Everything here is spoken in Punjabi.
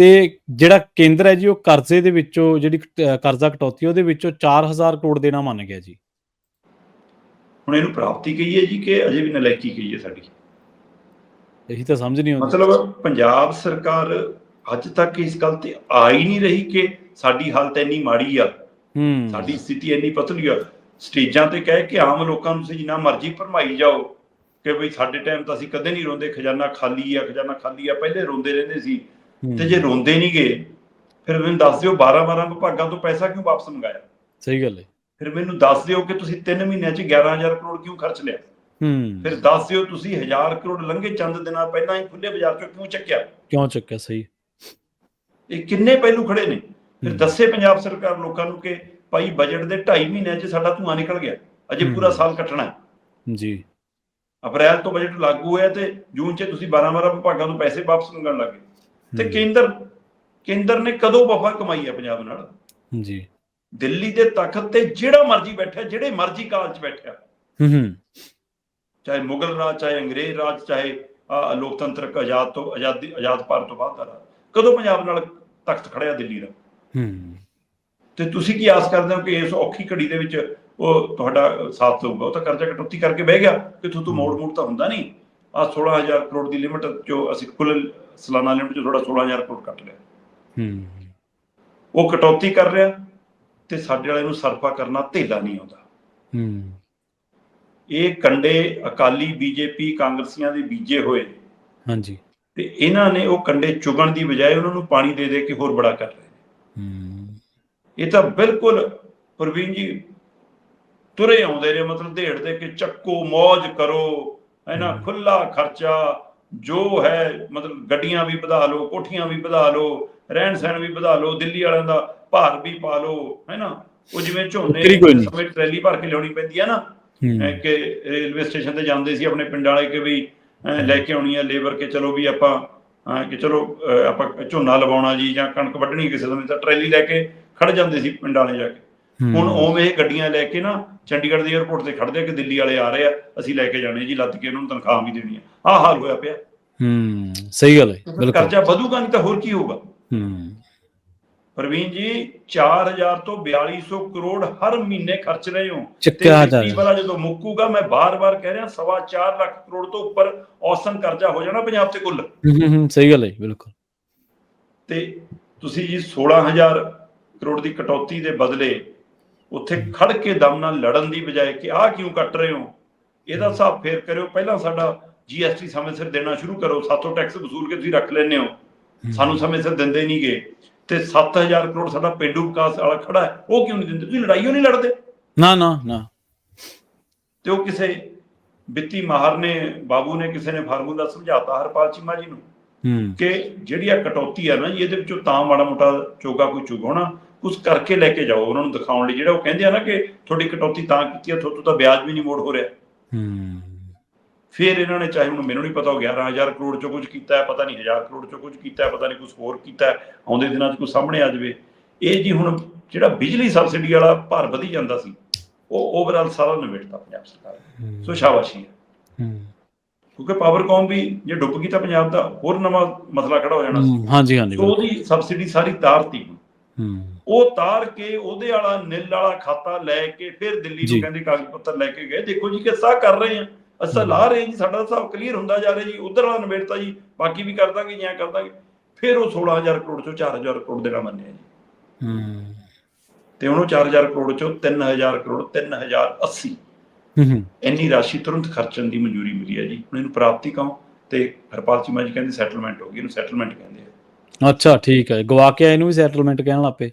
ਤੇ ਜਿਹੜਾ ਕੇਂਦਰ ਹੈ ਜੀ ਉਹ ਕਰਜ਼ੇ ਦੇ ਵਿੱਚੋਂ ਜਿਹੜੀ ਕਰਜ਼ਾ ਕਟੌਤੀ ਉਹਦੇ ਵਿੱਚੋਂ 4000 ਕਰੋੜ ਦੇਣਾ ਮੰਨ ਗਿਆ ਜੀ। ਹੁਣ ਇਹਨੂੰ ਪ੍ਰਾਪਤੀ ਕਹੀਏ ਜੀ ਕਿ ਅਜੇ ਵੀ ਨਲਾਇਕੀ ਕਹੀਏ ਸਾਡੀ? ਇਹੀ ਤਾਂ ਸਮਝ ਨਹੀਂ ਆਉਂਦੀ। ਮਤਲਬ ਪੰਜਾਬ ਸਰਕਾਰ ਅੱਜ ਤੱਕ ਇਸ ਗੱਲ ਤੇ ਆ ਹੀ ਨਹੀਂ ਰਹੀ ਕਿ ਸਾਡੀ ਹਾਲਤ ਇੰਨੀ ਮਾੜੀ ਆ ਹੂੰ। ਸਾਡੀ ਸਥਿਤੀ ਇੰਨੀ ਪਤਲੀ ਆ। ਸਟੇਜਾਂ ਤੇ ਕਹਿ ਕੇ ਆਮ ਲੋਕਾਂ ਨੂੰ ਜਿੰਨਾ ਮਰਜ਼ੀ ਭਰਮਾਈ ਜਾਓ ਕਿ ਬਈ ਸਾਡੇ ਟਾਈਮ ਤਾਂ ਅਸੀਂ ਕਦੇ ਨਹੀਂ ਰੋਂਦੇ ਖਜ਼ਾਨਾ ਖਾਲੀ ਆ ਖਜ਼ਾਨਾ ਖਾਲੀ ਆ ਪਹਿਲੇ ਰੋਂਦੇ ਰਹਿੰਦੇ ਸੀ। ਤੇ ਜੇ ਰੋਂਦੇ ਨਹੀਂ ਗਏ ਫਿਰ ਮੈਨੂੰ ਦੱਸ ਦਿਓ 12 12 ਵਿਭਾਗਾਂ ਤੋਂ ਪੈਸਾ ਕਿਉਂ ਵਾਪਸ ਮੰਗਾਇਆ? ਸਹੀ ਗੱਲ ਹੈ। ਫਿਰ ਮੈਨੂੰ ਦੱਸ ਦਿਓ ਕਿ ਤੁਸੀਂ 3 ਮਹੀਨਿਆਂ 'ਚ 11000 ਕਰੋੜ ਕਿਉਂ ਖਰਚ ਲਿਆ? ਹੂੰ। ਫਿਰ ਦੱਸ ਦਿਓ ਤੁਸੀਂ 1000 ਕਰੋੜ ਲੰਘੇ ਚੰਦ ਦਿਨਾਂ ਪਹਿਲਾਂ ਹੀ ਖੁੱਲੇ ਬਾਜ਼ਾਰ 'ਚੋਂ ਕਿਉਂ ਚੱਕਿਆ? ਕਿਉਂ ਚੱਕਿਆ? ਸਹੀ। ਇਹ ਕਿੰਨੇ ਪਹਿਲੂ ਖੜੇ ਨੇ? ਫਿਰ। ਦੱਸੇ ਪੰਜਾਬ ਸਰਕਾਰ ਲੋਕਾਂ ਨੂੰ ਕਿ ਭਾਈ ਬਜਟ ਦੇ 2.5 ਮਹੀਨਿਆਂ 'ਚ ਸਾਡਾ ਧੂਆਂ ਨਿਕਲ ਗਿਆ। ਅਜੇ। ਪੂਰਾ ਸਾਲ ਕੱਟਣਾ ਹੈ। ਜੀ। ਅਪ੍ਰੈਲ ਤੋਂ ਬਜਟ ਲਾਗੂ ਹੋਇਆ ਤੇ ਜੂਨ 'ਚ ਤੁਸੀਂ 12 12 ਵਿਭਾਗਾਂ ਤੋਂ ਪੈਸੇ ਵਾਪਸ ਮੰਗਣ ਲੱਗੇ ਤੇ ਕੇਂਦਰ ਕੇਂਦਰ ਨੇ ਕਦੋਂ ਵਫਾ ਕਮਾਈ ਹੈ ਪੰਜਾਬ ਨਾਲ? ਜੀ। ਦਿੱਲੀ ਦੇ ਤਖਤ ਤੇ ਜਿਹੜਾ ਮਰਜ਼ੀ ਬੈਠਾ ਜਿਹੜੇ ਮਰਜ਼ੀ ਕਾਲ 'ਚ ਬੈਠਿਆ। ਹੂੰ ਹੂੰ। ਚਾਹੇ ਮੁਗਲ ਰਾਜ ਚਾਹੇ ਅੰਗਰੇਜ਼ ਰਾਜ ਚਾਹੇ ਲੋਕਤੰਤਰਕ ਆਜ਼ਾਦ ਤੋਂ ਆਜ਼ਾਦੀ ਆਜ਼ਾਦ ਭਾਰਤ ਤੋਂ ਬਾਅਦ ਦਾ ਰਾਜ। ਕਦੋਂ ਪੰਜਾਬ ਨਾਲ ਤਖਤ ਖੜਿਆ ਦਿੱਲੀ ਦਾ? ਹੂੰ। ਤੇ ਤੁਸੀਂ ਕੀ ਆਸ ਕਰਦੇ ਹੋ ਕਿ ਇਸ ਔਖੀ ਘੜੀ ਦੇ ਵਿੱਚ ਉਹ ਤੁਹਾਡਾ ਸਾਥ ਦੇਊਗਾ? ਉਹ ਤਾਂ ਕਰਜ਼ਾ ਕਟੌਤੀ ਕਰਕੇ ਬਹਿ ਗਿਆ ਕਿ ਤੁਹਾਨੂੰ ਮੋੜ ਮੋੜ ਤਾਂ ਹੁੰਦਾ ਨਹੀਂ। ਆ 16000 ਕਰੋੜ ਦੀ ਲਿਮਟ ਜੋ ਅਸੀਂ ਕੁੱਲ ਸਾਲਾਨਾ ਲਿਮਟ ਚ ਥੋੜਾ 16000 ਕਰੋੜ ਕੱਟ ਲਿਆ। ਹੂੰ। ਉਹ ਕਟੌਤੀ ਕਰ ਰਿਹਾ ਤੇ ਸਾਡੇ ਵਾਲੇ ਨੂੰ ਸਰਫਾ ਕਰਨਾ ਧੇਲਾ ਨਹੀਂ ਆਉਂਦਾ। ਹੂੰ। ਇਹ ਕੰਡੇ ਅਕਾਲੀ ਬੀਜੇਪੀ ਕਾਂਗਰਸੀਆਂ ਦੇ ਬੀਜੇ ਹੋਏ। ਹਾਂਜੀ। ਤੇ ਇਹਨਾਂ ਨੇ ਉਹ ਕੰਡੇ ਚੁਗਣ ਦੀ ਬਜਾਏ ਉਹਨਾਂ ਨੂੰ ਪਾਣੀ ਦੇ ਦੇ ਕੇ ਹੋਰ ਬੜਾ ਕਰ ਰਹੇ ਨੇ। ਹੂੰ। ਇਹ ਤਾਂ ਬਿਲਕੁਲ ਪ੍ਰਵੀਨ ਜੀ ਤੁਰੇ ਆਉਂਦੇ ਨੇ ਮਤਲਬ ਢੇੜ ਦੇ ਕੇ ਚੱਕੋ ਮौज ਕਰੋ ਹੈ ਨਾ ਹਮ। ਖੁੱਲਾ ਖਰਚਾ ਜੋ ਹੈ ਮਤਲਬ ਗੱਡੀਆਂ ਵੀ ਵਧਾ ਲਓ ਕੋਠੀਆਂ ਵੀ ਵਧਾ ਲਓ ਰਹਿਣ ਸਹਿਣ ਵੀ ਵਧਾ ਲਓ ਦਿੱਲੀ ਵਾਲਿਆਂ ਦਾ ਭਾਰ ਵੀ ਪਾ ਲਓ ਹੈ ਨਾ? ਉਹ ਜਿਵੇਂ ਝੋਨੇ। ਸਮੇਂ ਟਰੈਲੀ ਭਰ ਕੇ ਲਿਆਉਣੀ ਪੈਂਦੀ ਹੈ। ਨਾ ਕਿ ਰੇਲਵੇ ਸਟੇਸ਼ਨ ਤੇ ਜਾਂਦੇ ਸੀ ਆਪਣੇ ਪਿੰਡ ਵਾਲੇ ਕਿ ਵੀ ਲੈ ਕੇ ਆਉਣੀ ਹੈ ਲੇਬਰ ਕੇ ਚਲੋ ਵੀ ਆਪਾਂ ਕਿ ਚਲੋ ਆਪਾਂ ਝੋਨਾ ਲਵਾਉਣਾ ਜੀ ਜਾਂ ਕਣਕ ਵੱਢਣੀ ਕਿਸੇ ਸਮੇਂ ਤਾਂ ਟਰੈਲੀ ਲੈ ਕੇ ਖੜ ਜਾਂਦੇ ਸੀ ਪਿੰਡ ਵਾਲੇ ਜਾ ਕੇ। ਹੁਣ ਉਵੇਂ ਗੱਡੀਆਂ ਲੈ ਕੇ ਨਾ ਚੰਡੀਗੜ੍ਹ ਦੇ 에ਅਰਪੋਰਟ ਤੇ ਖੜਦੇ ਆ ਕਿ ਦਿੱਲੀ ਵਾਲੇ ਆ ਰਹੇ ਆ ਅਸੀਂ ਲੈ ਕੇ ਜਾਣੇ ਜੀ ਲੱਦ ਕੇ ਉਹਨਾਂ ਨੂੰ ਤਨਖਾਹ ਵੀ ਦੇਣੀ ਆ। ਆਹ ਹਾਲ ਹੋਇਆ ਪਿਆ। ਹੂੰ ਸਹੀ ਗੱਲ ਹੈ ਬਿਲਕੁਲ। ਕਰਜ਼ਾ ਵਧੂਗਾ ਨਹੀਂ ਤਾਂ ਹੋਰ ਕੀ ਹੋਊਗਾ? ਹੂੰ। ਪ੍ਰਵੀਨ ਜੀ 4000 ਤੋਂ 4200 ਕਰੋੜ ਹਰ ਮਹੀਨੇ ਖਰਚ ਰਹੇ ਹੋ। ਜਾ ਮਿੱਟੀ ਵਾਲਾ ਜਦੋਂ ਮੁੱਕੂਗਾ ਮੈਂ ਬਾਰ-ਬਾਰ ਕਹਿ ਰਿਹਾ ਸਵਾ ਚਾਰ ਲੱਖ ਕਰੋੜ ਤੋਂ ਉੱਪਰ ਔਸਨ ਕਰਜ਼ਾ ਹੋ ਜਾਣਾ ਪੰਜਾਬ ਤੇ ਕੁੱਲ। ਹੂੰ, ਹੂੰ ਸਹੀ ਗੱਲ ਹੈ ਬਿਲਕੁਲ। ਤੇ ਤੁਸੀਂ ਜੀ 16000 ਕਰੋੜ ਦੀ ਕਟੌਤੀ ਦੇ ਬਦਲੇ ਉੱਥੇ ਖੜ ਕੇ ਦਮ ਨਾਲ ਲੜਨ ਦੀ ਬਜਾਏ ਕਿ ਆਹ ਕਿਉਂ ਕੱਟ ਰਹੇ ਹੋ? ਇਹਦਾ ਹਿਸਾਬ ਫੇਰ ਕਰਿਓ ਪਹਿਲਾਂ ਸਾਡਾ ਜੀਐਸਟੀ ਸਮੇਂ ਸਿਰ ਦੇਣਾ ਸ਼ੁਰੂ ਕਰੋ। ਸਾਤੋਂ ਟੈਕਸ ਵਸੂਲ ਕੇ ਤੁਸੀਂ ਰੱਖ ਲੈਂਦੇ ਹੋ। ਸਾਨੂੰ ਸਮੇਂ ਸਿਰ ਦਿੰਦੇ ਨਹੀਂਗੇ ਤੇ 7000 ਕਰੋੜ ਸਾਡਾ ਪੇਂਡੂ ਵਿਕਾਸ ਵਾਲਾ ਖੜਾ ਹੈ ਉਹ ਕਿਉਂ ਨਹੀਂ ਦਿੰਦੇ? ਤੁਸੀਂ ਲੜਾਈਓ ਨਹੀਂ ਲੜਦੇ। ਨਾ ਨਾ ਨਾ। ਤੇ ਉਹ ਕਿਸੇ ਵਿੱਤੀ ਮਾਹਰ ਨੇ ਬਾਬੂ ਨੇ ਕਿਸੇ ਨੇ ਫਾਰਮੂਲਾ ਸਮਝਾਤਾ ਹਰਪਾਲ ਚੀਮਾ ਜੀ ਨੂੰ? ਕਿ ਜਿਹੜੀ ਆ ਕਟੌਤੀ ਆ ਨਾ ਜੀ ਇਹਦੇ ਵਿੱਚੋਂ ਤਾਂ ਮਾੜਾ ਮੋਟਾ ਚੋਗਾ ਕੋਈ ਚੁਗ ਹੋਣਾ ਕੁਝ ਕਰਕੇ ਲੈ ਕੇ ਜਾਓ ਉਹਨਾਂ ਨੂੰ ਦਿਖਾਉਣ ਲਈ। ਜਿਹੜਾ ਉਹ ਕਹਿੰਦੇ ਆ ਨਾ ਕਿ ਤੁਹਾਡੀ ਕਟੌਤੀ ਤਾਂ ਕੀਤੀ ਆ ਤੁਹਾਤੋਂ ਤਾਂ ਵਿਆਜ ਵੀ ਨਹੀਂ ਮੋੜ ਹੋ ਰਿਹਾ। ਹੂੰ। ਫਿਰ ਇਹਨਾਂ ਨੇ ਚਾਹੇ ਹੁਣ ਮੈਨੂੰ ਨਹੀਂ ਪਤਾ ਉਹ 11000 ਕਰੋੜ ਚੋਂ ਕੁਝ ਕੀਤਾ ਹੈ ਪਤਾ ਨਹੀਂ 1000 ਕਰੋੜ ਚੋਂ ਕੁਝ ਕੀਤਾ ਹੈ ਪਤਾ ਨਹੀਂ ਕੁਝ ਹੋਰ ਕੀਤਾ ਹੈ ਆਉਂਦੇ ਦਿਨਾਂ 'ਚ ਕੋਈ ਸਾਹਮਣੇ ਆ ਜਾਵੇ। ਇਹ ਜੀ ਹੁਣ ਜਿਹੜਾ ਬਿਜਲੀ ਸਬਸਿਡੀ ਵਾਲਾ ਭਾਰ ਵਧੀ ਜਾਂਦਾ ਸੀ ਉਹ ਓਵਰਆਲ ਸਾਰਾ ਨਿਬੇੜਤਾ ਪੰਜਾਬ ਸਰਕਾਰ। ਸੋ ਸ਼ਾਬਾਸ਼ੀ ਹੈ। ਹੂੰ। ਕਿਉਂਕਿ ਪਾਵਰਕੌਮ ਵੀ ਜੇ ਡੁੱਬ ਗਈ ਤਾਂ ਪੰਜਾਬ ਦਾ ਹੋਰ ਨਵਾਂ ਮਸਲਾ ਖੜਾ ਹੋ ਜਾਣਾ ਸੀ। ਹਾਂਜੀ ਹਾਂਜੀ। ਉਹਦੀ ਸਬਸਿਡੀ ਸਾਰੀ ਤਾਰਤੀ ਹੂੰ। ਉਹ ਤਾਰ ਕੇ ਉਹਦੇ ਵਾਲਾ ਨਿੱਲ ਵਾਲਾ ਖਾਤਾ ਲੈ ਕੇ ਫਿਰ ਦਿੱਲੀ। ਨੂੰ ਕਹਿੰਦੇ ਕਾਗਜ਼ ਪੱਤਰ ਲੈ ਕੇ ਗਏ। ਦੇਖੋ ਜੀ ਕਿੱਸਾ ਕਰ ਰਹੇ ਆ। ਅਸਾਂ। ਲਾ ਰਹੇ ਜੀ ਸਾਡਾ ਹਿਸਾਬ ਕਲੀਅਰ ਹੁੰਦਾ ਜਾ ਰਿਹਾ ਜੀ। ਉਧਰ ਵਾਲਾ ਨਿਬੇੜਤਾ ਜੀ ਬਾਕੀ ਵੀ ਕਰ ਦਾਂਗੇ ਜਾਂ ਕਰ ਦਾਂਗੇ। ਫਿਰ ਉਹ 16000 ਕਰੋੜ ਚੋਂ 4000 ਕਰੋੜ ਦੇਣਾ ਮੰਨਿਆ ਜੀ। ਹੂੰ। ਤੇ ਉਹਨੂੰ 4000 ਕਰੋੜ ਚੋਂ 3000 ਕਰੋੜ 3080 ਹੂੰ ਇੰਨੀ ਰਾਸ਼ੀ ਤੁਰੰਤ ਖਰਚਣ ਦੀ ਮਨਜ਼ੂਰੀ ਮਿਲੀ ਹੈ ਜੀ। ਹੁਣ ਇਹਨੂੰ ਪ੍ਰਾਪਤੀ ਕਹੋ ਤੇ ਹਰਪਾਲ ਚੀਮਾ ਜੀ ਕਹਿੰਦੇ ਸੈਟਲਮੈਂਟ ਹੋ ਗਈ ਇਹਨੂੰ ਸੈਟਲਮੈਂਟ ਕਹਿੰਦੇ ਆ। ਅੱਛਾ ਠੀਕ ਹੈ। ਗਵਾ ਕੇ ਆਏ ਨੂੰ ਵੀ ਸੈਟਲਮੈਂਟ ਕਹਿਣ ਲੱਪੇ